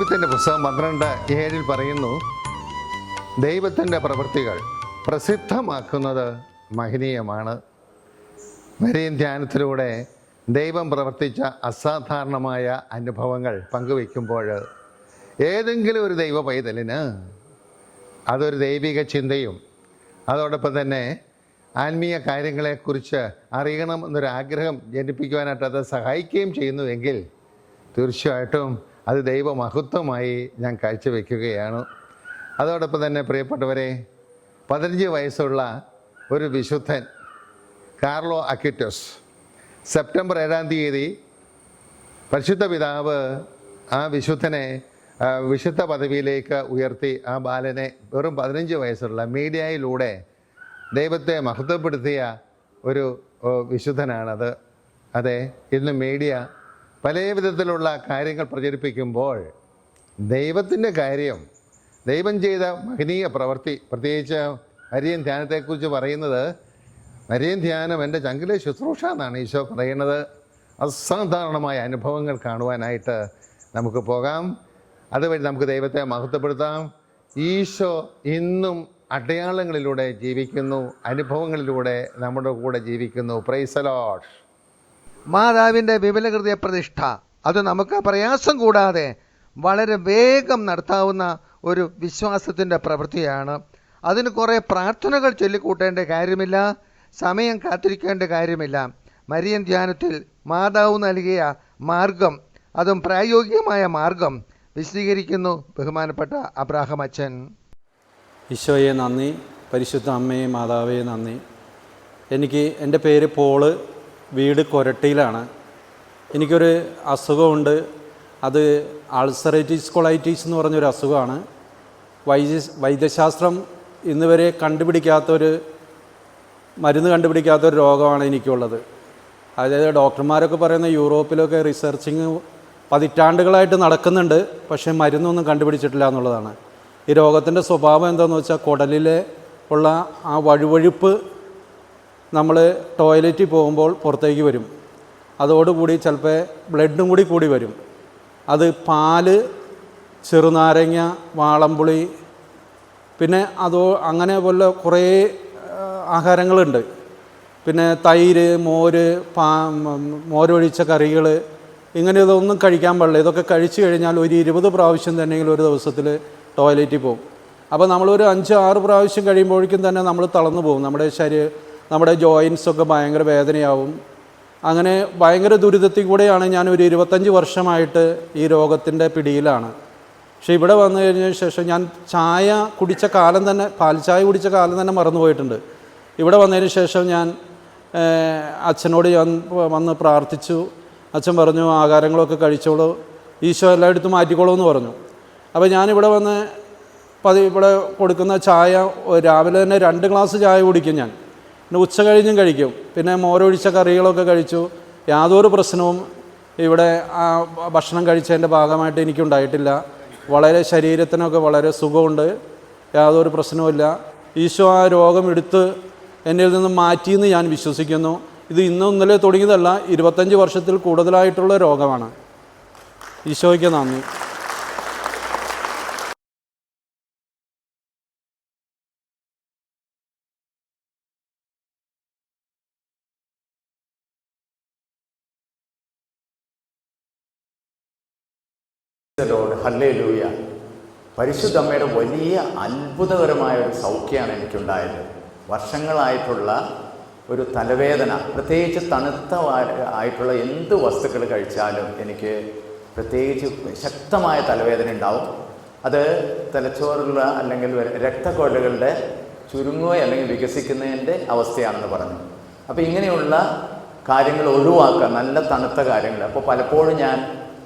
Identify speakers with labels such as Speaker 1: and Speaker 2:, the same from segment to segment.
Speaker 1: തോപിത്തിന്റെ പുസ്തകം പന്ത്രണ്ട് ഏഴിൽ പറയുന്നു ദൈവത്തിന്റെ പ്രവൃത്തികൾ പ്രസിദ്ധമാക്കുന്നത് മഹനീയമാണ്. വരെയും ധ്യാനത്തിലൂടെ ദൈവം പ്രവർത്തിച്ച അസാധാരണമായ അനുഭവങ്ങൾ പങ്കുവയ്ക്കുമ്പോൾ ഏതെങ്കിലും ഒരു ദൈവ പൈതലിന് അതൊരു ദൈവിക ചിന്തയും അതോടൊപ്പം തന്നെ ആത്മീയ കാര്യങ്ങളെക്കുറിച്ച് അറിയണം എന്നൊരാഗ്രഹം ജനിപ്പിക്കുവാനായിട്ട് അത് സഹായിക്കുകയും ചെയ്യുന്നുവെങ്കിൽ തീർച്ചയായിട്ടും അത് ദൈവമഹത്വമായി ഞാൻ കാഴ്ചവെക്കുകയാണ്. അതോടൊപ്പം തന്നെ പ്രിയപ്പെട്ടവരെ പതിനഞ്ച് വയസ്സുള്ള ഒരു വിശുദ്ധൻ കാർലോ അക്യുറ്റോസ് സെപ്റ്റംബർ ഏഴാം തീയതി പരിശുദ്ധ പിതാവ് ആ വിശുദ്ധനെ വിശുദ്ധ പദവിയിലേക്ക് ഉയർത്തി ആ ബാലനെ വെറും പതിനഞ്ച് വയസ്സുള്ള മീഡിയയിലൂടെ ദൈവത്തെ മഹത്വപ്പെടുത്തിയ ഒരു വിശുദ്ധനാണത്. അതെ ഇന്ന് മീഡിയ പല വിധത്തിലുള്ള കാര്യങ്ങൾ പ്രചരിപ്പിക്കുമ്പോൾ ദൈവത്തിന്റെ കാര്യം ദൈവം ചെയ്ത മഹനീയ പ്രവൃത്തി പ്രത്യേകിച്ച് മരിയൻ ധ്യാനത്തെക്കുറിച്ച് പറയുന്നത് മരിയൻ ധ്യാനം എന്റെ ചങ്കിലെ ശുശ്രൂഷ എന്നാണ് ഈശോ പറയുന്നത്. അസാധാരണമായ അനുഭവങ്ങൾ കാണുവാനായിട്ട് നമുക്ക് പോകാം. അതുവഴി നമുക്ക് ദൈവത്തെ മഹത്വപ്പെടുത്താം. ഈശോ ഇന്നും അടയാളങ്ങളിലൂടെ ജീവിക്കുന്നു അനുഭവങ്ങളിലൂടെ നമ്മുടെ കൂടെ ജീവിക്കുന്നു. പ്രൈസലോട്ട്
Speaker 2: മാതാവിന്റെ വിമലഹൃദയ പ്രതിഷ്ഠ. അത് നമുക്ക് പ്രയാസം കൂടാതെ വളരെ വേഗം നടത്താവുന്ന ഒരു വിശ്വാസത്തിന്റെ പ്രവൃത്തിയാണ്. അതിന് കുറേ പ്രാർത്ഥനകൾ ചൊല്ലിക്കൂട്ടേണ്ട കാര്യമില്ല. സമയം കാത്തിരിക്കേണ്ട കാര്യമില്ല. മരിയൻ ധ്യാനത്തിൽ മാതാവ് നൽകിയ മാർഗം അതും പ്രായോഗികമായ മാർഗം വിശദീകരിക്കുന്നു ബഹുമാനപ്പെട്ട അബ്രാഹം അച്ഛൻ.
Speaker 3: ഈശോയെ നന്ദി. പരിശുദ്ധ അമ്മയെ മാതാവേ നന്ദി. എനിക്ക് എന്റെ പേര് പോൾ. വീട് കൊരട്ടിയിലാണ്. എനിക്കൊരു അസുഖമുണ്ട്. അത് അൾസറേറ്റീസ് കൊളൈറ്റീസ് എന്ന് പറഞ്ഞൊരു അസുഖമാണ്. വൈദ്യ വൈദ്യശാസ്ത്രം ഇന്ന് വരെ കണ്ടുപിടിക്കാത്തൊരു മരുന്ന് കണ്ടുപിടിക്കാത്തൊരു രോഗമാണ് എനിക്കുള്ളത്. അതായത് ഡോക്ടർമാരൊക്കെ പറയുന്ന യൂറോപ്പിലൊക്കെ റിസർച്ചിങ് പതിറ്റാണ്ടുകളായിട്ട് നടക്കുന്നുണ്ട്. പക്ഷേ മരുന്നൊന്നും കണ്ടുപിടിച്ചിട്ടില്ല എന്നുള്ളതാണ്. ഈ രോഗത്തിന്റെ സ്വഭാവം എന്താണെന്ന് വെച്ചാൽ കുടലിലെ ഉള്ള ആ വഴുവഴുപ്പ് നമ്മൾ ടോയ്ലറ്റിൽ പോകുമ്പോൾ പുറത്തേക്ക് വരും. അതോടുകൂടി ചിലപ്പോൾ ബ്ലഡും കൂടി കൂടി വരും. അത് പാൽ ചെറുനാരങ്ങ വാളംപുളി പിന്നെ അതോ അങ്ങനെ പോലെ കുറേ ആഹാരങ്ങളുണ്ട്. പിന്നെ തൈര് മോര് പാ മോരൊഴിച്ച കറികൾ ഇങ്ങനെ ഇതൊന്നും കഴിക്കാൻ പാടില്ല. ഇതൊക്കെ കഴിച്ചു കഴിഞ്ഞാൽ ഒരു ഇരുപത് പ്രാവശ്യം തന്നെയെങ്കിലും ഒരു ദിവസത്തിൽ ടോയ്ലറ്റിൽ പോകും. അപ്പോൾ നമ്മളൊരു അഞ്ച് ആറ് പ്രാവശ്യം കഴിയുമ്പോഴേക്കും തന്നെ നമ്മൾ തളർന്നു പോകും. നമ്മുടെ ശരീരം നമ്മുടെ ജോയിൻസൊക്കെ ഭയങ്കര വേദനയാവും. അങ്ങനെ ഭയങ്കര ദുരിതത്തിൽ കൂടെയാണ് ഞാൻ ഒരു ഇരുപത്തഞ്ച് വർഷമായിട്ട് ഈ രോഗത്തിന്റെ പിടിയിലാണ്. പക്ഷേ ഇവിടെ വന്നു കഴിഞ്ഞ ശേഷം ഞാൻ ചായ കുടിച്ച കാലം തന്നെ പാൽ ചായ കുടിച്ച കാലം തന്നെ മറന്നുപോയിട്ടുണ്ട്. ഇവിടെ വന്നതിന് ശേഷം ഞാൻ അച്ഛനോട് ഞാൻ വന്ന് പ്രാർത്ഥിച്ചു. അച്ഛൻ പറഞ്ഞു ആഹാരങ്ങളൊക്കെ കഴിച്ചോളൂ. ഈശോ എല്ലായിടത്തും മാറ്റിക്കോളൂ എന്ന് പറഞ്ഞു. അപ്പോൾ ഞാനിവിടെ വന്ന് പതി ഇവിടെ കൊടുക്കുന്ന ചായ രാവിലെ തന്നെ രണ്ട് ഗ്ലാസ് ചായ കുടിക്കും ഞാൻ. പിന്നെ ഉച്ച കഴിഞ്ഞും കഴിക്കും. പിന്നെ മോരൊഴിച്ച കറികളൊക്കെ കഴിച്ചു. യാതൊരു പ്രശ്നവും ഇവിടെ ആ ഭക്ഷണം കഴിച്ചതിന്റെ ഭാഗമായിട്ട് എനിക്കുണ്ടായിട്ടില്ല. വളരെ ശരീരത്തിനൊക്കെ വളരെ സുഖമുണ്ട്. യാതൊരു പ്രശ്നവുമില്ല. ഈശോ ആ രോഗം എടുത്ത് എന്നിൽ നിന്ന് മാറ്റിയെന്ന് ഞാൻ വിശ്വസിക്കുന്നു. ഇത് ഇന്നും ഇന്നലെ തുടങ്ങിയതല്ല ഇരുപത്തഞ്ച് വർഷത്തിൽ കൂടുതലായിട്ടുള്ള രോഗമാണ്. ഈശോയ്ക്ക് നന്ദി.
Speaker 4: ലോർഡ് ഹല്ലേ ലൂയ പരിശുദ്ധമ്മയുടെ വലിയ അത്ഭുതകരമായ ഒരു സൗഖ്യമാണ് എനിക്കുണ്ടായത്. വർഷങ്ങളായിട്ടുള്ള ഒരു തലവേദന പ്രത്യേകിച്ച് തണുത്ത ആയിട്ടുള്ള എന്ത് വസ്തുക്കൾ കഴിച്ചാലും എനിക്ക് പ്രത്യേകിച്ച് ശക്തമായ തലവേദന ഉണ്ടാവും. അത് തലച്ചോറുള്ള അല്ലെങ്കിൽ രക്തക്കൊഴലുകളുടെ ചുരുങ്ങുക അല്ലെങ്കിൽ വികസിക്കുന്നതിന്റെ അവസ്ഥയാണെന്ന് പറഞ്ഞു. അപ്പോൾ ഇങ്ങനെയുള്ള കാര്യങ്ങൾ ഒഴിവാക്കുക നല്ല തണുത്ത കാര്യങ്ങൾ. അപ്പോൾ പലപ്പോഴും ഞാൻ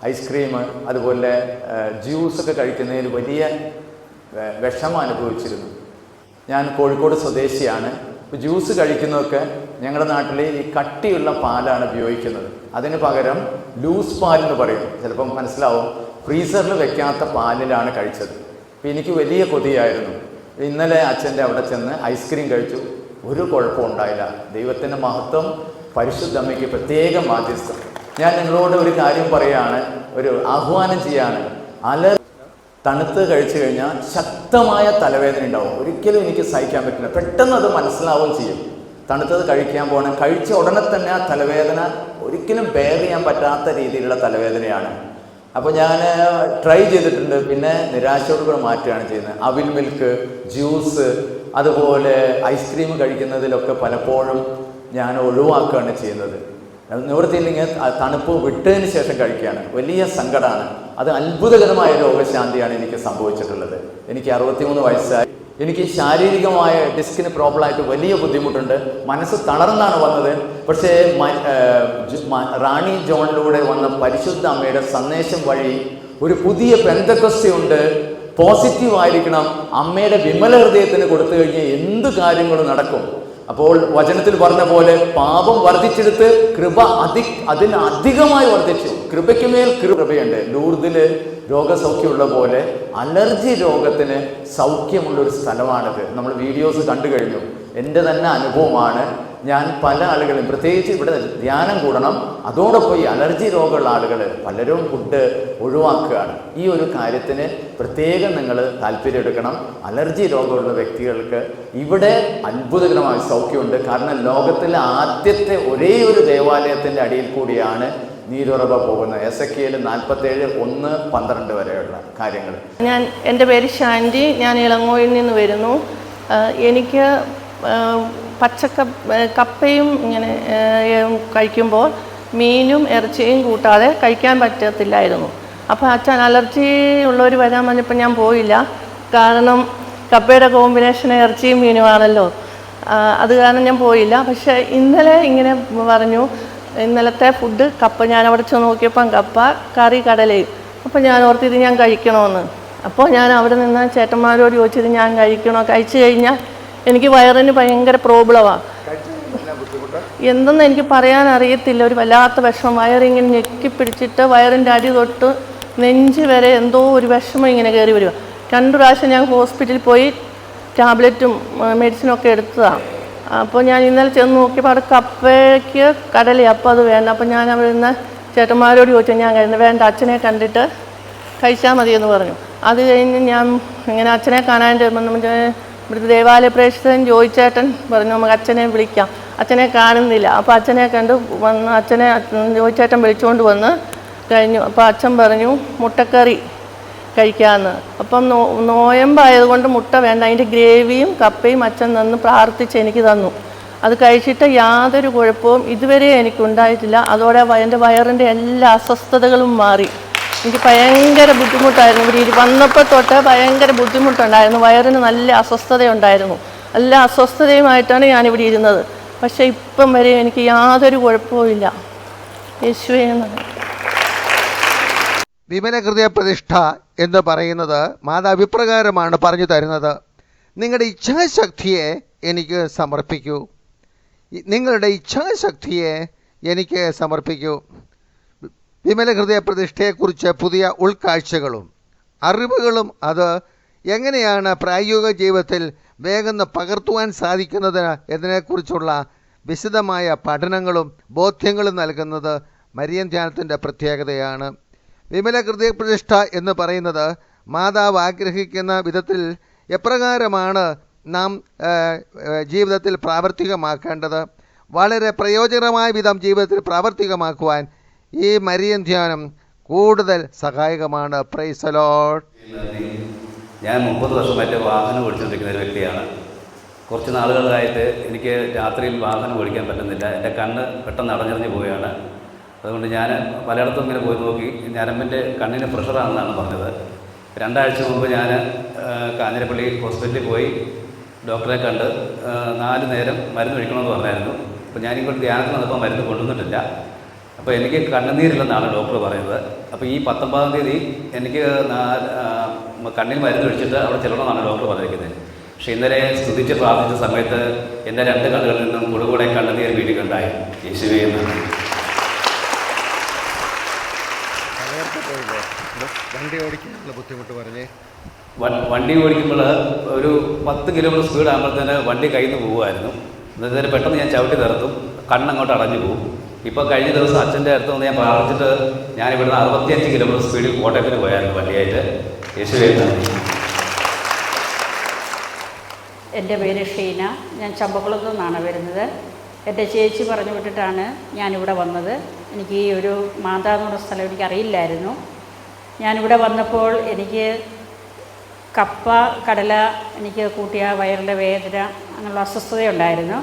Speaker 4: ഐസ്ക്രീം അതുപോലെ ജ്യൂസൊക്കെ കഴിക്കുന്നതിൽ വലിയ വിഷമം അനുഭവിച്ചിരുന്നു. ഞാൻ കോഴിക്കോട് സ്വദേശിയാണ്. ജ്യൂസ് കഴിക്കുന്നതൊക്കെ ഞങ്ങളുടെ നാട്ടിൽ ഈ കട്ടിയുള്ള പാലാണ് ഉപയോഗിക്കുന്നത്. അതിന് പകരം ലൂസ് പാലെന്ന് പറയും. ചിലപ്പം മനസ്സിലാവും ഫ്രീസറിൽ വെക്കാത്ത പാലിലാണ് കഴിച്ചത്. അപ്പോൾ എനിക്ക് വലിയ കൊതിയായിരുന്നു. ഇന്നലെ അച്ഛന്റെ അവിടെ ചെന്ന് ഐസ്ക്രീം കഴിച്ചു. ഒരു കുഴപ്പമുണ്ടായില്ല ദൈവത്തിന്റെ മഹത്വം പരിശുദ്ധമ്മയ്ക്ക് പ്രത്യേകം ബാധ്യസ്ഥം ഞാൻ നിങ്ങളോട് ഒരു കാര്യം പറയുകയാണ് ഒരു ആഹ്വാനം ചെയ്യാണ്. അല തണുത്ത് കഴിച്ചു കഴിഞ്ഞാൽ ശക്തമായ തലവേദന ഉണ്ടാവും. ഒരിക്കലും എനിക്ക് സഹിക്കാൻ പറ്റില്ല. പെട്ടെന്ന് അത് മനസ്സിലാവുകയും ചെയ്യും. തണുത്തത് കഴിക്കാൻ പോകണം. കഴിച്ച ഉടനെ തന്നെ ആ തലവേദന ഒരിക്കലും ബെയർ ചെയ്യാൻ പറ്റാത്ത രീതിയിലുള്ള തലവേദനയാണ്. അപ്പോൾ ഞാൻ ട്രൈ ചെയ്തിട്ടുണ്ട്. പിന്നെ നിരാശയോട് കൂടെ മാറ്റുകയാണ് ചെയ്യുന്നത്. അവിൽ മിൽക്ക് ജ്യൂസ് അതുപോലെ ഐസ്ക്രീം കഴിക്കുന്നതിലൊക്കെ പലപ്പോഴും ഞാൻ ഒഴിവാക്കുകയാണ് ചെയ്യുന്നത്. നിവൃത്തിയില്ലെങ്കിൽ തണുപ്പ് വിട്ടതിന് ശേഷം കഴിക്കുകയാണ്. വലിയ സങ്കടമാണ് അത് അത്ഭുതകരമായ രോഗശാന്തിയാണ് എനിക്ക് സംഭവിച്ചിട്ടുള്ളത്. എനിക്ക് അറുപത്തിമൂന്ന് വയസ്സായി. എനിക്ക് ശാരീരികമായ ഡിസ്കിന് പ്രോബ്ലം ആയിട്ട് വലിയ ബുദ്ധിമുട്ടുണ്ട്. മനസ്സ് തളർന്നാണ് വന്നത്. പക്ഷേ റാണി ജോണിലൂടെ വന്ന പരിശുദ്ധ അമ്മയുടെ സന്ദേശം വഴി ഒരു പുതിയ പെന്തക്കസ്തുണ്ട് പോസിറ്റീവ് ആയിരിക്കണം അമ്മയുടെ വിമല ഹൃദയത്തിന് കൊടുത്തു കഴിഞ്ഞാൽ എന്ത് കാര്യങ്ങളും നടക്കും. അപ്പോൾ വചനത്തിൽ പറഞ്ഞ പോലെ പാപം വർദ്ധിച്ചെടുത്ത് കൃപ അതി അതിന് അധികമായി വർദ്ധിച്ചു. കൃപയ്ക്ക് മേൽ കൃപയുണ്ട്. ലൂർദിൽ രോഗസൗഖ്യമുള്ള പോലെ അലർജി രോഗത്തിന് സൗഖ്യമുള്ള ഒരു സ്ഥലമാണിത്. നമ്മൾ വീഡിയോസ് കണ്ടു കഴിഞ്ഞു. എന്റെ തന്നെ അനുഭവമാണ് ഞാൻ പല ആളുകളും പ്രത്യേകിച്ച് ഇവിടെ ധ്യാനം കൂടണം അതോടൊപ്പം ഈ അലർജി രോഗമുള്ള ആളുകൾ പലരും ഫുഡ് ഒഴിവാക്കുകയാണ്. ഈ ഒരു കാര്യത്തിന് പ്രത്യേകം നിങ്ങൾ താല്പര്യം എടുക്കണം. അലർജി രോഗമുള്ള വ്യക്തികൾക്ക് ഇവിടെ അത്ഭുതകരമായ സൗഖ്യമുണ്ട്. കാരണം ലോകത്തിലെ ആദ്യത്തെ ഒരേ ഒരു ദേവാലയത്തിന്റെ അടിയിൽ കൂടിയാണ് നീരുറവ പോകുന്നത്. എസ് എ കെയിൽ നാൽപ്പത്തേഴ് ഒന്ന് പന്ത്രണ്ട് വരെയുള്ള കാര്യങ്ങൾ.
Speaker 5: ഞാൻ എന്റെ പേര് ശാന്തി ഞാൻ ഇളങ്ങോയിൽ നിന്ന് വരുന്നു. എനിക്ക് പച്ചക്ക കപ്പയും ഇങ്ങനെ കഴിക്കുമ്പോൾ മീനും ഇറച്ചിയും കൂട്ടാതെ കഴിക്കാൻ പറ്റത്തില്ലായിരുന്നു. അപ്പോൾ അച്ഛൻ അലർജി ഉള്ളവർ വരാൻ പറഞ്ഞപ്പോൾ ഞാൻ പോയില്ല. കാരണം കപ്പയുടെ കോമ്പിനേഷൻ ഇറച്ചിയും മീനുമാണല്ലോ അത് കാരണം ഞാൻ പോയില്ല. പക്ഷേ ഇന്നലെ ഇങ്ങനെ പറഞ്ഞു ഇന്നലത്തെ ഫുഡ് കപ്പ. ഞാൻ അവിടെ ചെന്ന് നോക്കിയപ്പം കപ്പ കറി കടലയും. അപ്പോൾ ഞാൻ ഓർത്ത് ഇത് ഞാൻ കഴിക്കണമെന്ന് അപ്പോൾ ഞാൻ അവിടെ നിന്ന് ചേട്ടന്മാരോട് ചോദിച്ചത് ഞാൻ കഴിക്കണോ? കഴിച്ചു കഴിഞ്ഞാൽ എനിക്ക് വയറിന് ഭയങ്കര പ്രോബ്ലമാണ് എന്തെന്ന് എനിക്ക് പറയാൻ അറിയത്തില്ല. ഒരു വല്ലാത്ത വിഷമം. വയറിങ്ങനെ ഞെക്കി പിടിച്ചിട്ട് വയറിന്റെ അടി തൊട്ട് നെഞ്ച് വരെ എന്തോ ഒരു വിഷമം ഇങ്ങനെ കയറി വരിക. രണ്ടു പ്രാവശ്യം ഞാൻ ഹോസ്പിറ്റലിൽ പോയി ടാബ്ലറ്റും മെഡിസിനും ഒക്കെ എടുത്തതാണ് അപ്പോൾ ഞാൻ ഇന്നലെ ചെന്ന് നോക്കിയപ്പോൾ അവിടെ കപ്പയ്ക്ക് കടലി അപ്പോൾ അത് വേണ്ട. അപ്പോൾ ഞാൻ അവിടെ നിന്ന് ചേട്ടന്മാരോട് ചോദിച്ചു. ഞാൻ കഴിഞ്ഞു വേണ്ട അച്ഛനെ കണ്ടിട്ട് കഴിച്ചാൽ മതിയെന്ന് പറഞ്ഞു. അത് കഴിഞ്ഞ് ഞാൻ ഇങ്ങനെ അച്ഛനെ കാണാൻ ചെല്ലുമ്പോൾ ഇവിടുത്തെ ദേവാലയ പ്രേക്ഷിതൻ ജോയിച്ചേട്ടൻ പറഞ്ഞു നമുക്ക് അച്ഛനെ വിളിക്കാം. അച്ഛനെ കാണുന്നില്ല. അപ്പോൾ അച്ഛനെ കണ്ട് വന്ന് അച്ഛനെ ജോയിച്ചേട്ടൻ വിളിച്ചുകൊണ്ട് വന്ന് കഴിഞ്ഞു. അപ്പോൾ അച്ഛൻ പറഞ്ഞു മുട്ടക്കറി കഴിക്കാമെന്ന് അപ്പം നോ നോയമ്പായതുകൊണ്ട് മുട്ട വേണ്ട. അതിന്റെ ഗ്രേവിയും കപ്പയും അച്ഛൻ നിന്ന് പ്രാർത്ഥിച്ച് എനിക്ക് തന്നു. അത് കഴിച്ചിട്ട് യാതൊരു കുഴപ്പവും ഇതുവരെ എനിക്കുണ്ടായിട്ടില്ല. അതോടെ എന്റെ വയറിന്റെ എല്ലാ അസ്വസ്ഥതകളും മാറി. എനിക്ക് ഭയങ്കര ബുദ്ധിമുട്ടായിരുന്നു. ഇവിടെ വന്നപ്പോൾ തൊട്ട് ഭയങ്കര ബുദ്ധിമുട്ടുണ്ടായിരുന്നു. വയറിന് നല്ല അസ്വസ്ഥതയുണ്ടായിരുന്നു. നല്ല അസ്വസ്ഥതയുമായിട്ടാണ് ഞാനിവിടെ ഇരുന്നത്. പക്ഷേ ഇപ്പം വരെ എനിക്ക് യാതൊരു കുഴപ്പവും ഇല്ല. യേശുവേ നന്ദി.
Speaker 2: വിമല ഹൃദയ പ്രതിഷ്ഠ എന്ന് പറയുന്നത് മാതാവ് ഇപ്രകാരമാണ് പറഞ്ഞു തരുന്നത്. നിങ്ങളുടെ ഇച്ഛാശക്തിയെ എനിക്ക് സമർപ്പിക്കൂ. നിങ്ങളുടെ ഇച്ഛാശക്തിയെ എനിക്ക് സമർപ്പിക്കൂ. വിമല ഹൃദയ പ്രതിഷ്ഠയെക്കുറിച്ച് പുതിയ ഉൾക്കാഴ്ചകളും അറിവുകളും അത് എങ്ങനെയാണ് പ്രായോഗിക ജീവിതത്തിൽ വേഗം പകർത്തുവാൻ സാധിക്കുന്നത് എന്നതിനെക്കുറിച്ചുള്ള വിശദമായ പഠനങ്ങളും ബോധ്യങ്ങളും നൽകുന്നത് മരിയൻ ധ്യാനത്തിന്റെ പ്രത്യേകതയാണ്. വിമല ഹൃദയ പ്രതിഷ്ഠ എന്ന് പറയുന്നത് മാതാവ് ആഗ്രഹിക്കുന്ന വിധത്തിൽ എപ്രകാരമാണ് നാം ജീവിതത്തിൽ പ്രാവർത്തികമാക്കേണ്ടത്? വളരെ പ്രയോജനമായ വിധം ജീവിതത്തിൽ പ്രാവർത്തികമാക്കുവാൻ ഈ മരിയൻ ധ്യാനം കൂടുതൽ സഹായകമാണ്. പ്രൈസലോട്ട്.
Speaker 6: ഞാൻ മുപ്പത് വർഷമായിട്ട് വാഹനം ഓടിച്ചുകൊണ്ടിരിക്കുന്ന ഒരു വ്യക്തിയാണ്. കുറച്ച് നാളുകളായിട്ട് എനിക്ക് രാത്രിയിൽ വാഹനം ഓടിക്കാൻ പറ്റുന്നില്ല. എന്റെ കണ്ണ് പെട്ടെന്ന് അടഞ്ഞറിഞ്ഞ് പോവുകയാണ്. അതുകൊണ്ട് ഞാൻ പലയിടത്തും ഇങ്ങനെ പോയി നോക്കി. ഞരമ്പിന്റെ കണ്ണിന് പ്രഷറാണെന്നാണ് പറഞ്ഞത്. രണ്ടാഴ്ച മുമ്പ് ഞാൻ കാഞ്ഞിരപ്പള്ളി ഹോസ്പിറ്റലിൽ പോയി ഡോക്ടറെ കണ്ട് നാല് നേരം മരുന്ന് ഒഴിക്കണമെന്ന് പറഞ്ഞായിരുന്നു. അപ്പോൾ ഞാനിങ്ങോട്ട് ധ്യാനത്തിന് വന്നപ്പോൾ മരുന്ന് കൊണ്ടുവന്നിട്ടില്ല. അപ്പോൾ എനിക്ക് കണ്ണുനീരില്ലെന്നാണ് ഡോക്ടർ പറയുന്നത്. അപ്പോൾ ഈ പത്തൊമ്പതാം തീയതി എനിക്ക് കണ്ണിൽ മരുന്ന് ഒഴിച്ചിട്ട് അവിടെ ചെല്ലണമെന്നാണ് ഡോക്ടർ പറഞ്ഞിരിക്കുന്നത്. പക്ഷെ ഇന്നലെ സ്തുതിച്ച് പ്രാർത്ഥിച്ച സമയത്ത് എന്റെ രണ്ട് കണ്ണുകളിൽ നിന്നും കൂടുകൂടെ കണ്ണുനീർ വീട്ടിലുണ്ടായി യേശുവേ നന്ദി
Speaker 2: വണ്ടി ഓടിക്കാനുള്ള ബുദ്ധിമുട്ട് പറഞ്ഞേ.
Speaker 6: വണ്ടി ഓടിക്കുമ്പോൾ ഒരു പത്ത് കിലോമീറ്റർ സ്പീഡ് ആകുമ്പോഴത്തേന് വണ്ടി കയ്യിൽ നിന്ന് പോകുമായിരുന്നു എന്നിട്ട് പെട്ടെന്ന് ഞാൻ ചവിട്ടി നിർത്തും കണ്ണങ്ങോട്ട് അടഞ്ഞു പോകും ഇപ്പോൾ കഴിഞ്ഞ ദിവസം അച്ഛന്റെ അടുത്ത് നിന്ന് ഞാൻ പ്രാർത്ഥിച്ചിട്ട് ഞാൻ ഇവിടുന്ന് അറുപത്തിയഞ്ച് കിലോമീറ്റർ സ്പീഡിൽ കോട്ടയത്തിന് പോയായിരുന്നു വണ്ടിയായിട്ട്. യേശുവേ
Speaker 7: എന്റെ പേര് ഷീന. ഞാൻ ചമ്പക്കുളത്തു നിന്നാണ് വരുന്നത്. എന്റെ ചേച്ചി പറഞ്ഞു വിട്ടിട്ടാണ് ഞാനിവിടെ വന്നത്. എനിക്ക് ഈ ഒരു മാതാ എന്നുള്ള സ്ഥലം എനിക്ക് അറിയില്ലായിരുന്നു. ഞാനിവിടെ വന്നപ്പോൾ എനിക്ക് കപ്പ കടല എനിക്ക് കൂട്ടിയ വയറിന്റെ വേദന അങ്ങനെയുള്ള അസ്വസ്ഥതയുണ്ടായിരുന്നു.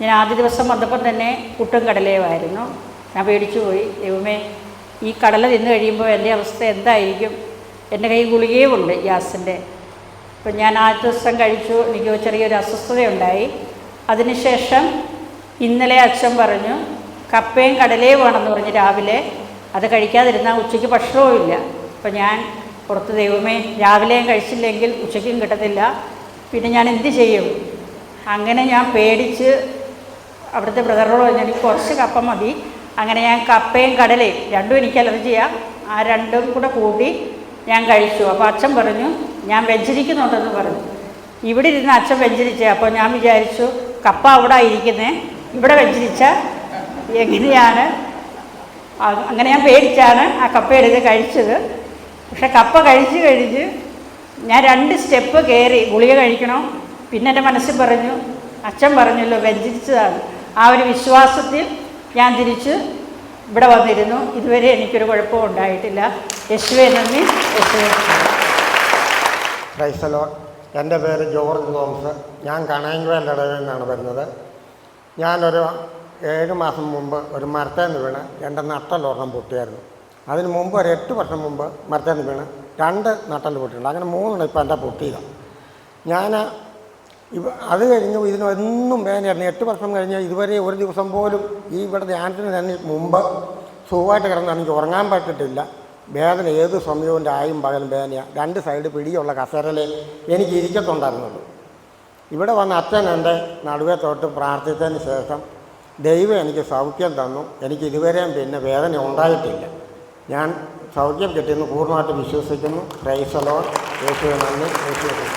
Speaker 7: ഞാൻ ആദ്യ ദിവസം വന്നപ്പം തന്നെ പുട്ടും കടലയുമായിരുന്നു ഞാൻ പേടിച്ചു പോയി. ദൈവമേ ഈ കടല തിന്നു കഴിയുമ്പോൾ എന്റെ അവസ്ഥ എന്തായിരിക്കും? എന്റെ കയ്യിൽ ഗുളികയും ഉണ്ട് ഗ്യാസിന്റെ. അപ്പം ഞാൻ ആദ്യ ദിവസം കഴിച്ചു. എനിക്ക് ചെറിയൊരു അസ്വസ്ഥതയുണ്ടായി. അതിനുശേഷം ഇന്നലെ അച്ഛൻ പറഞ്ഞു കപ്പയും കടലയും വേണമെന്ന് പറഞ്ഞ് രാവിലെ. അത് കഴിക്കാതിരുന്നാൽ ഉച്ചയ്ക്ക് ഭക്ഷണവും ഇല്ല. അപ്പം ഞാൻ പുറത്ത് ദൈവമേ രാവിലെയും കഴിച്ചില്ലെങ്കിൽ ഉച്ചയ്ക്കും കിട്ടത്തില്ല. പിന്നെ ഞാൻ എന്ത് ചെയ്യും? അങ്ങനെ ഞാൻ പേടിച്ച് അവിടുത്തെ ബ്രദറിനോട് പറഞ്ഞു എനിക്ക് കുറച്ച് കപ്പ മതി. അങ്ങനെ ഞാൻ കപ്പയും കടലയും രണ്ടും എനിക്ക് അലർജിയാണ് ആ രണ്ടും കൂടെ കൂട്ടി ഞാൻ കഴിച്ചു. അപ്പോൾ അച്ഛൻ പറഞ്ഞു ഞാൻ വെഞ്ചരിക്കുന്നുണ്ടെന്ന് പറഞ്ഞു. ഇവിടെ ഇരുന്ന് അച്ഛൻ വെഞ്ചരിച്ചേ. അപ്പോൾ ഞാൻ വിചാരിച്ചു കപ്പ അവിടെ ഇരിക്കുന്നേ ഇവിടെ വെഞ്ചരിച്ച എങ്ങനെയാണ്? അങ്ങനെ ഞാൻ പേടിച്ചാണ് ആ കപ്പ എടുത്ത് കഴിച്ചത്. പക്ഷേ കപ്പ കഴിച്ച് കഴിഞ്ഞ് ഞാൻ രണ്ട് സ്റ്റെപ്പ് കയറി ഗുളിക കഴിക്കണം? പിന്നെ എന്റെ മനസ്സിൽ പറഞ്ഞു അച്ഛൻ പറഞ്ഞല്ലോ വ്യഞ്ചരിച്ചതാണ് ആ ഒരു വിശ്വാസത്തിൽ ഞാൻ തിരിച്ച് ഇവിടെ വന്നിരുന്നു. ഇതുവരെ എനിക്കൊരു കുഴപ്പവും ഉണ്ടായിട്ടില്ല. യേശുവെ നന്ദി. യേശുവെ.
Speaker 8: എന്റെ പേര് ജോർജ് തോമസ്. ഞാൻ കണയങ്കുവലിടയിൽ നിന്നാണ് വരുന്നത്. ഞാനൊരു ഏഴ് മാസം മുമ്പ് ഒരു മരത്തേന്ന് വീണ് എന്റെ നട്ടലൊരെണ്ണം പൊട്ടിയായിരുന്നു. അതിന് മുമ്പ് ഒരു എട്ട് വർഷം മുമ്പ് മരത്തേന്ന് വീണ് രണ്ട് നട്ടൽ പൊട്ടിയിട്ടുണ്ട്. അങ്ങനെ മൂന്നെണ്ണം ഇപ്പോൾ എന്റെ പൊട്ടിയില്ല. ഞാൻ ഇവ അത് കഴിഞ്ഞ് ഇതിനൊന്നും വേദനയായിരുന്നു എട്ട് വർഷം കഴിഞ്ഞ് ഇതുവരെ ഒരു ദിവസം പോലും ഈ ഇവിടെ ധ്യാനത്തിന് തന്നെ മുമ്പ് സുഖമായിട്ട് കിടന്നാണ് എനിക്ക് ഉറങ്ങാൻ പറ്റിട്ടില്ല. വേദന ഏത് സമയവും രായും പകലും വേദനയാണ് രണ്ട് സൈഡ് പിടിയുള്ള കസേരയിൽ എനിക്ക് ഇരിക്കത്തുണ്ടായിരുന്നുള്ളൂ. ഇവിടെ വന്ന അച്ഛൻ എന്റെ നടുവെ തൊട്ട് പ്രാർത്ഥിച്ചതിന് ശേഷം ദൈവം എനിക്ക് സൗഖ്യം തന്നു. എനിക്ക് ഇതുവരെയും പിന്നെ വേദന ഉണ്ടായിട്ടില്ല. ഞാൻ സൗഖ്യം കിട്ടിയെന്ന് പൂർണമായിട്ട് വിശ്വസിക്കുന്നു. ക്രൈസലോ യേശുവിനെ നന്ദി. യേശുവെ നന്ദി.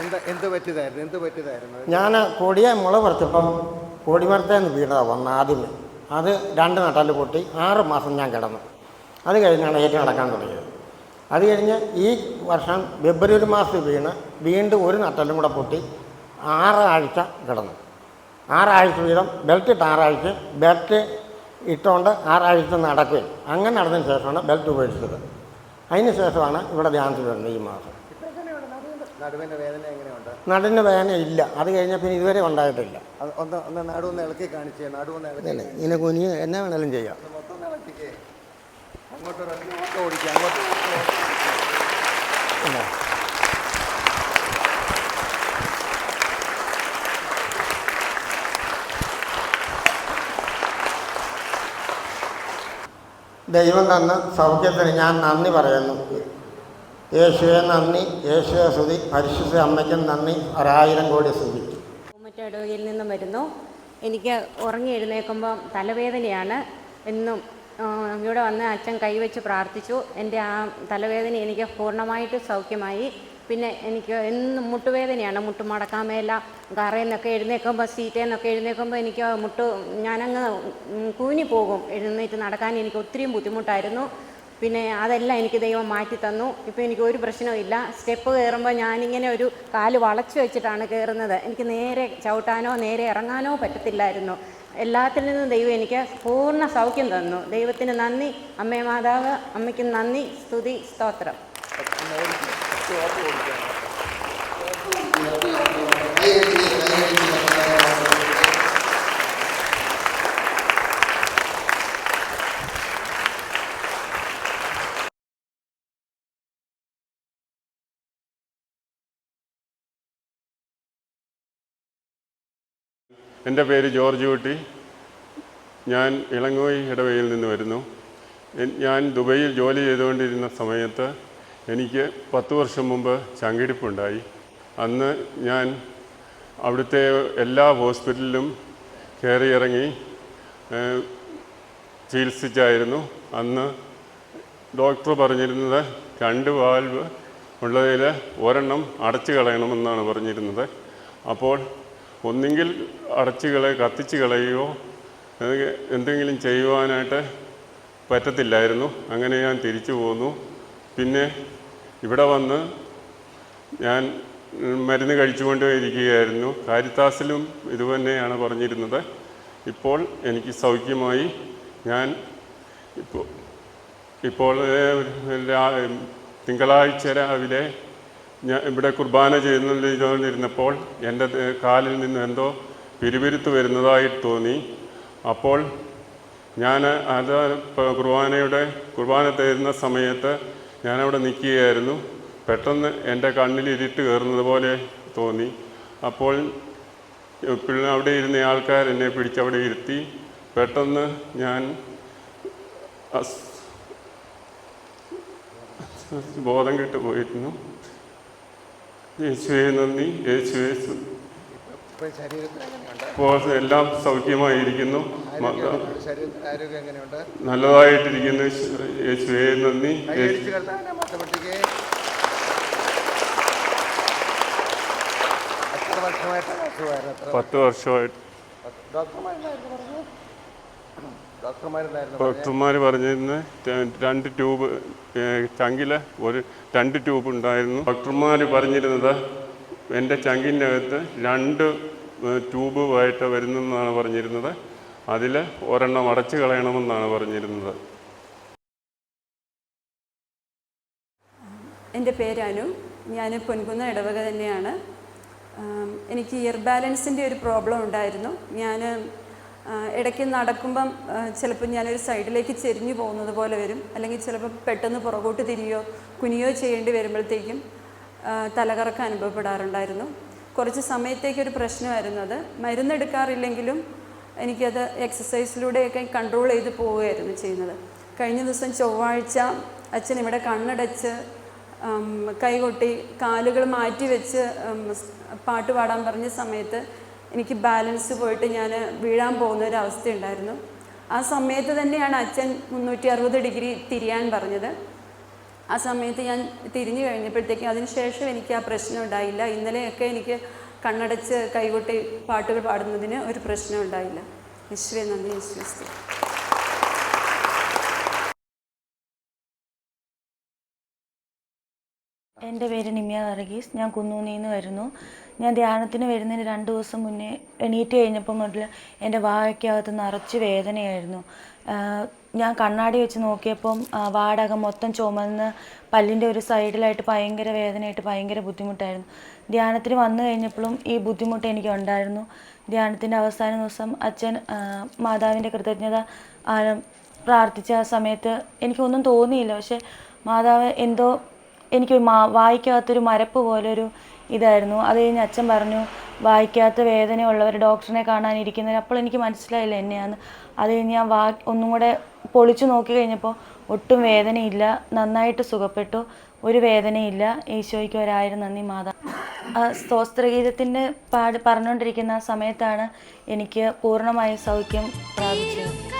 Speaker 2: എന്താ എന്ത് പറ്റിയതായിരുന്നു? എന്ത് പറ്റിയതായിരുന്നു?
Speaker 8: ഞാൻ കൊടിയെ മുള പറിച്ചപ്പം കൊടിമരത്തേന്ന് വീണതാണ് വന്ന ആദ്യമേ. അത് രണ്ട് നട്ടാൽ പൊട്ടി ആറ് മാസം ഞാൻ കിടന്നു. അത് കഴിഞ്ഞാണ് ഏറ്റവും നടക്കാൻ തുടങ്ങിയത്. അത് കഴിഞ്ഞ് ഈ വർഷം ഫെബ്രുവരി മാസം വീണ് വീണ്ടും ഒരു നട്ടലും കൂടെ പൊട്ടി ആറാഴ്ച കിടന്നു. ആറാഴ്ച വീതം ബെൽറ്റ് ഇട്ട് ആറാഴ്ച ബെൽറ്റ് ഇട്ടുകൊണ്ട് ആറാഴ്ച നടക്കുകയും. അങ്ങനെ നടന്നതിന് ശേഷമാണ് ബെൽറ്റ് ഉപയോഗിച്ചത്. അതിന് ശേഷമാണ് ഇവിടെ ധ്യാനത്തിൽ വരുന്നത് ഈ മാസം.
Speaker 2: നടുവിന്റെ വേദന എങ്ങനെയുണ്ട്?
Speaker 8: നടുവിന് വേദന ഇല്ല. അത് കഴിഞ്ഞ പിന്നെ ഇതുവരെ ഉണ്ടായിട്ടില്ല.
Speaker 2: അത് ഒന്ന് ഒന്ന് നടുവൊന്ന് ഇളക്കി കാണിച്ചേ നടുവൊന്ന് ഇളക്കി.
Speaker 8: ഇതല്ലേ ഇതിനെ കുനിഞ്ഞ് എന്നാ വേണേലും ചെയ്യാം.
Speaker 2: മൊത്തം ഇളക്കിക്കേ. അങ്ങോട്ട് ഒരു ഒറ്റ ഓട്ടം ഓടിക്കുക അങ്ങോട്ട് ഒരു ഒറ്റ ഓട്ടം.
Speaker 8: ഇതാ. ദൈവം തന്ന സൗഖ്യത്തിന് ഞാൻ നന്ദി പറയുന്നു. യേശുവെ നന്ദി. യേശുവെ സ്തുതി. പരിശുദ്ധ അമ്മയ്ക്കും നന്ദി. ഒരായിരം കോടി സ്തുതി.
Speaker 9: പൂമറ്റടവയിൽ നിന്നും വരുന്നു. എനിക്ക് ഉറങ്ങി എഴുന്നേൽക്കുമ്പോൾ തലവേദനയാണ്. എന്നും ഇവിടെ വന്ന് അച്ഛൻ കൈവച്ച് പ്രാർത്ഥിച്ചു. എന്റെ ആ തലവേദന എനിക്ക് പൂർണമായിട്ട് സൗഖ്യമായി. പിന്നെ എനിക്ക് എന്നും മുട്ടുവേദനയാണ്. മുട്ട് മടക്കാൻ മേല കറയിൽ നിന്നൊക്കെ എഴുന്നേൽക്കുമ്പോൾ സീറ്റയിൽ നിന്നൊക്കെ എഴുന്നേൽക്കുമ്പോൾ എനിക്ക് മുട്ട് ഞാനങ്ങ് കൂനി പോകും എഴുന്നേറ്റ് നടക്കാൻ എനിക്ക് ഒത്തിരി ബുദ്ധിമുട്ടായിരുന്നു. പിന്നെ അതെല്ലാം എനിക്ക് ദൈവം മാറ്റി തന്നു. ഇപ്പോൾ എനിക്ക് ഒരു പ്രശ്നവും സ്റ്റെപ്പ് കയറുമ്പോൾ ഞാനിങ്ങനെ ഒരു കാൽ വളച്ചു വെച്ചിട്ടാണ് കയറുന്നത് എനിക്ക് നേരെ ചവിട്ടാനോ നേരെ ഇറങ്ങാനോ പറ്റത്തില്ലായിരുന്നു. എല്ലാത്തിൽ നിന്നും ദൈവം എനിക്ക് പൂർണ സൗഖ്യം തന്നു. ദൈവത്തിന് നന്ദി. അമ്മേ മാതാവ് അമ്മയ്ക്ക് നന്ദി. സ്തുതി സ്തോത്രം.
Speaker 10: എന്റെ പേര് ജോർജ് കുട്ടി. ഞാൻ ഇളങ്ങോയി ഇടവയിൽ നിന്ന് വരുന്നു. ഞാൻ ദുബൈയിൽ ജോലി ചെയ്തുകൊണ്ടിരുന്ന സമയത്ത് എനിക്ക് പത്ത് വർഷം മുമ്പ് ചങ്കിടിപ്പുണ്ടായി. അന്ന് ഞാൻ അവിടുത്തെ എല്ലാ ഹോസ്പിറ്റലിലും കയറിയിറങ്ങി ചികിത്സിച്ചായിരുന്നു. അന്ന് ഡോക്ടർ പറഞ്ഞിരുന്നത് രണ്ട് വാൽവ് ഉള്ളതിൽ ഒരെണ്ണം അടച്ചു കളയണമെന്നാണ് പറഞ്ഞിരുന്നത്. അപ്പോൾ ഒന്നുകിൽ അടച്ചു കളയോ കത്തിച്ച് കളയുകയോ എന്തെങ്കിലും ചെയ്യുവാനായിട്ട് പറ്റത്തില്ലായിരുന്നു. അങ്ങനെ ഞാൻ തിരിച്ചു പോന്നു. പിന്നെ ഇവിടെ വന്ന് ഞാൻ മരുന്ന് കഴിച്ചുകൊണ്ടേ ഇരിക്കുകയായിരുന്നു. കാരിത്താസിലും ഇതുതന്നെയാണ് പറഞ്ഞിരുന്നത്. ഇപ്പോൾ എനിക്ക് സൗഖ്യമായി. ഞാൻ ഇപ്പോൾ ഇപ്പോൾ തിങ്കളാഴ്ച രാവിലെ ഞാൻ ഇവിടെ കുർബാന ചെയ്തുകൊണ്ടിരുന്നപ്പോൾ എന്റെ കാലിൽ നിന്ന് എന്തോ പിരിപിരുത്ത് വരുന്നതായി തോന്നി. അപ്പോൾ ഞാൻ അത് കുർബാനയുടെ കുർബാന തരുന്ന സമയത്ത് ഞാനവിടെ നിൽക്കുകയായിരുന്നു. പെട്ടെന്ന് എന്റെ കണ്ണിൽ ഇരുട്ട് കയറുന്നത് പോലെ തോന്നി. അപ്പോൾ അവിടെ ഇരുന്ന ആൾക്കാർ എന്നെ പിടിച്ചവിടെ ഇരുത്തി. പെട്ടെന്ന് ഞാൻ ബോധം കെട്ട് പോയിരുന്നു യേശുവെ നന്ദി. യേശുവെ
Speaker 2: ഇപ്പോൾ
Speaker 10: എല്ലാം സൗഖ്യമായിരിക്കുന്നു. നല്ലതായിട്ടിരിക്കുന്നു. യേശുവെ നന്ദി. പത്ത് വർഷമായിട്ട്
Speaker 2: ഡോക്ടർമാരുണ്ടായിരുന്നു
Speaker 10: ഡോക്ടർമാർ പറഞ്ഞിരുന്നു രണ്ട് ട്യൂബ് ചങ്കിലെ ഒരു രണ്ട് ട്യൂബ് ഉണ്ടായിരുന്നു. ഡോക്ടർമാർ പറഞ്ഞിരുന്നത് എന്റെ ചങ്കിന്റെ അകത്ത് രണ്ട് ട്യൂബുമായിട്ട് വരുന്നെന്നാണ് പറഞ്ഞിരുന്നത്. അതിൽ ഒരെണ്ണം അടച്ചു കളയണമെന്നാണ് പറഞ്ഞിരുന്നത്.
Speaker 11: എന്റെ പേരാനു ഞാൻ പൊൻകുന്ന ഇടവക തന്നെയാണ്. എനിക്ക് ഇയർ ബാലൻസിന്റെ ഒരു പ്രോബ്ലം ഉണ്ടായിരുന്നു. ഞാൻ ഇടയ്ക്ക് നടക്കുമ്പം ചിലപ്പോൾ ഞാനൊരു സൈഡിലേക്ക് ചെരിഞ്ഞു പോകുന്നത് പോലെ വരും. അല്ലെങ്കിൽ ചിലപ്പോൾ പെട്ടെന്ന് പുറകോട്ട് തിരിയോ കുനിയോ ചെയ്യേണ്ടി വരുമ്പോഴത്തേക്കും തലകറക്കം അനുഭവപ്പെടാറുണ്ടായിരുന്നു. കുറച്ച് സമയത്തേക്ക് ഒരു പ്രശ്നമായിരുന്നു അത്. മരുന്നെടുക്കാറില്ലെങ്കിലും എനിക്കത് എക്സസൈസിലൂടെയൊക്കെ കൺട്രോൾ ചെയ്ത് പോവുകയായിരുന്നു ചെയ്യുന്നത്. കഴിഞ്ഞ ദിവസം ചൊവ്വാഴ്ച അച്ഛൻ ഇവിടെ കണ്ണടച്ച് കൈകൊട്ടി കാലുകൾ മാറ്റി വെച്ച് പാട്ട് പാടാൻ പറഞ്ഞ സമയത്ത് എനിക്ക് ബാലൻസ് പോയിട്ട് ഞാൻ വീഴാൻ പോകുന്ന ഒരു അവസ്ഥയുണ്ടായിരുന്നു. ആ സമയത്ത് തന്നെയാണ് അച്ഛൻ മുന്നൂറ്റി അറുപത് ഡിഗ്രി തിരിയാൻ പറഞ്ഞത്. ആ സമയത്ത് ഞാൻ തിരിഞ്ഞു കഴിഞ്ഞപ്പോഴത്തേക്കും അതിനുശേഷം എനിക്ക് ആ പ്രശ്നം ഉണ്ടായില്ല. ഇന്നലെയൊക്കെ എനിക്ക് കണ്ണടച്ച് കൈകൊട്ടി പാട്ടുകൾ പാടുന്നതിന് ഒരു പ്രശ്നം ഉണ്ടായില്ല. ഈശ്വരൻ നന്ദി യേശുസ്തു
Speaker 12: എന്റെ പേര് നിമ്യ വർഗീസ് ഞാൻ കുന്നൂന്നിൽ നിന്ന് വരുന്നു. ഞാൻ ധ്യാനത്തിന് വരുന്നതിന് രണ്ട് ദിവസം മുന്നേ എണീറ്റ് കഴിഞ്ഞപ്പോൾ മുതൽ എന്റെ വാഴയ്ക്കകത്ത് നിറച്ച് വേദനയായിരുന്നു. ഞാൻ കണ്ണാടി വെച്ച് നോക്കിയപ്പം വാടകം മൊത്തം ചുമന്ന് പല്ലിന്റെ ഒരു സൈഡിലായിട്ട് ഭയങ്കര വേദനയായിട്ട് ഭയങ്കര ബുദ്ധിമുട്ടായിരുന്നു. ധ്യാനത്തിന് വന്നു കഴിഞ്ഞപ്പോഴും ഈ ബുദ്ധിമുട്ട് എനിക്ക് ഉണ്ടായിരുന്നു ധ്യാനത്തിന്റെ അവസാന ദിവസം അച്ഛൻ മാതാവിന്റെ കൃതജ്ഞത പ്രാർത്ഥിച്ച സമയത്ത് എനിക്കൊന്നും തോന്നിയില്ല. പക്ഷേ മാതാവ് എന്തോ എനിക്ക് വായിക്കാത്തൊരു മരപ്പ് പോലൊരു ഇതായിരുന്നു. അത് കഴിഞ്ഞ് അച്ഛൻ പറഞ്ഞു വായിക്കാത്ത വേദനയുള്ളവർ ഡോക്ടറിനെ കാണാനിരിക്കുന്നവർ അപ്പോൾ എനിക്ക് മനസ്സിലായില്ല എന്നെയാന്ന്. അത് കഴിഞ്ഞ് ഞാൻ വാ ഒന്നും കൂടെ പൊളിച്ചു നോക്കി കഴിഞ്ഞപ്പോൾ ഒട്ടും വേദനയില്ല. നന്നായിട്ട് സുഖപ്പെട്ടു. ഒരു വേദനയില്ല. ഈശോയ്ക്ക് ഒരായിരം നന്ദി മാതാ. ആ സ്തോത്രഗീതത്തിന്റെ പാട് പറഞ്ഞുകൊണ്ടിരിക്കുന്ന സമയത്താണ് എനിക്ക് പൂർണമായും സൗഖ്യം പ്രാപിച്ചത്.